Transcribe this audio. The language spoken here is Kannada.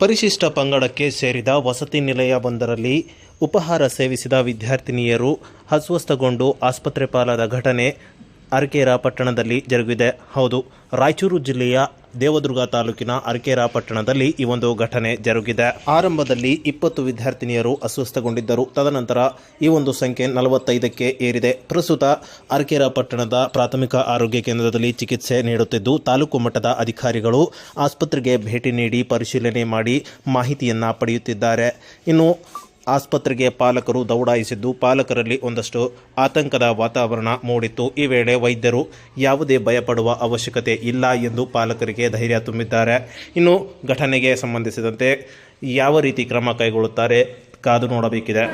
ಪರಿಶಿಷ್ಟ ಪಂಗಡಕ್ಕೆ ಸೇರಿದ ವಸತಿ ನಿಲಯವೊಂದರಲ್ಲಿ ಉಪಹಾರ ಸೇವಿಸಿದ ವಿದ್ಯಾರ್ಥಿನಿಯರು ಅಸ್ವಸ್ಥಗೊಂಡು ಆಸ್ಪತ್ರೆ ಪಾಲಾದ ಘಟನೆ ಅರಕೇರ ಪಟ್ಟಣದಲ್ಲಿ ಜರುಗಿದೆ. ಹೌದು, ರಾಯಚೂರು ಜಿಲ್ಲೆಯ ದೇವದುರ್ಗ ತಾಲೂಕಿನ ಅರಕೇರ ಪಟ್ಟಣದಲ್ಲಿ ಈ ಒಂದು ಘಟನೆ ಜರುಗಿದೆ. ಆರಂಭದಲ್ಲಿ ಇಪ್ಪತ್ತು ವಿದ್ಯಾರ್ಥಿನಿಯರು ಅಸ್ವಸ್ಥಗೊಂಡಿದ್ದರು. ತದನಂತರ ಈ ಒಂದು ಸಂಖ್ಯೆ ನಲವತ್ತೈದಕ್ಕೆ ಏರಿದೆ. ಪ್ರಸ್ತುತ ಅರಕೇರ ಪಟ್ಟಣದ ಪ್ರಾಥಮಿಕ ಆರೋಗ್ಯ ಕೇಂದ್ರದಲ್ಲಿ ಚಿಕಿತ್ಸೆ ನೀಡುತ್ತಿದ್ದು, ತಾಲೂಕು ಮಟ್ಟದ ಅಧಿಕಾರಿಗಳು ಆಸ್ಪತ್ರೆಗೆ ಭೇಟಿ ನೀಡಿ ಪರಿಶೀಲನೆ ಮಾಡಿ ಮಾಹಿತಿಯನ್ನು ಪಡೆಯುತ್ತಿದ್ದಾರೆ. ಇನ್ನು ಆಸ್ಪತ್ರೆಗೆ ಪಾಲಕರು ದೌಡಾಯಿಸಿದ್ದು ಪಾಲಕರಲ್ಲಿ ಒಂದಷ್ಟು ಆತಂಕದ ವಾತಾವರಣ ಮೂಡಿತ್ತು. ಈ ವೇಳೆ ವೈದ್ಯರು ಯಾವುದೇ ಭಯಪಡುವ ಅವಶ್ಯಕತೆ ಇಲ್ಲ ಎಂದು ಪಾಲಕರಿಗೆ ಧೈರ್ಯ ತುಂಬಿದ್ದಾರೆ. ಇನ್ನು ಘಟನೆಗೆ ಸಂಬಂಧಿಸಿದಂತೆ ಯಾವ ರೀತಿ ಕ್ರಮ ಕೈಗೊಳ್ಳುತ್ತಾರೆ ಕಾದು ನೋಡಬೇಕಿದೆ.